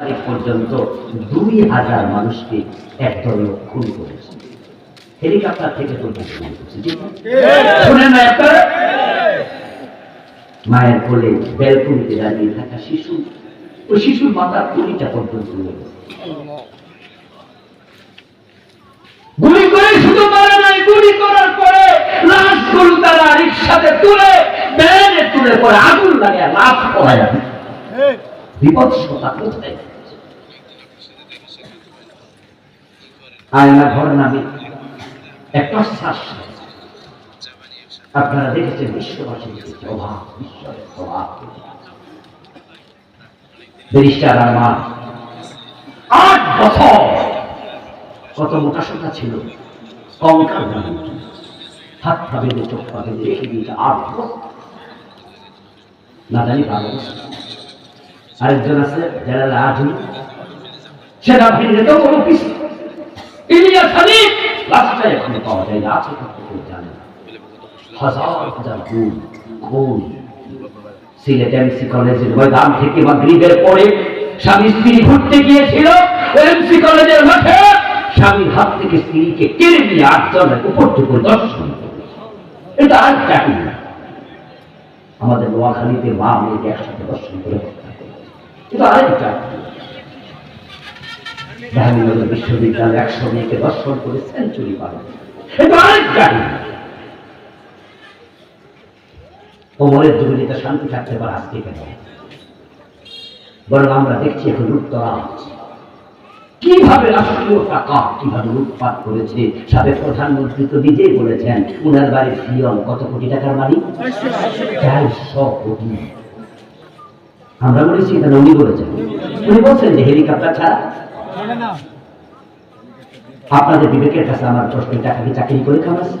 তারিখ পর্যন্ত দুই হাজার মানুষকে একদলে খুন করেছে। হেলিকপ্টার থেকে তো শুরু না? মায়ের কোলে বেলকুনিতে দাঁড়িয়ে থাকা শিশু ওই শিশুর মাথার কুড়িটা পর্যন্ত গুলি করে শুধু মারে নাই, গুলি করার পরে লাশগুলো তারা রিক্সাতে তুলে, ব্যানে তুলে পরে আগুন লাগে লাশ পড়া যাবে বিপদসতা কোথায়? আয়না ঘর নামে একটা শ্বাস আপনারা দেখেছেন আমার আট বছর কত মোটা সোটা ছিল, কঙ্কাল হাত পা বেঁধে চোখ পা বেঁধে রেখে আট বছর। না জানি ভালো আরেকজন আছে যারা রাজু সেনাবাহিনীর তো কোনো পিছু ইলিয়াস এখনও পাওয়া যায় কেউ জানে হাজার হাজার খুন খুন সিলেট এমসি কলেজের ময়দান থেকে মাগরিবের পরে স্বামী স্ত্রী ঘুরতে গিয়েছিল এমসি কলেজের মাঠে। স্বামীর হাত থেকে স্ত্রীকে কেড়ে নিয়ে আটজনের উপর টুকুর দর্শন এটা আর চাকরি আমাদের নোয়াখালীতে মা মেয়েকে একসাথে দর্শন করে একশো মেয়েকে দর্শন করে সেঞ্চুরি শান্তি থাকতে পারে আজকে কেন? বরং আমরা দেখছি এখন লুটতরাজ কীভাবে রাষ্ট্রীয় টাকা, কীভাবে লুটপাট করেছে সাবেক প্রধানমন্ত্রী তো নিজেই বলেছেন, উনার বাড়ির কত কোটি টাকার বাড়ি চারশো কোটি। আমরা বলেছি এটা উনি বলেছেন উনি বলছেন যে, হেলিকপ্টার ছাড়া আপনাদের বিবেকের কাছে আমার প্রশ্ন টাকা কি চাকরি করে খাওয়াচ্ছে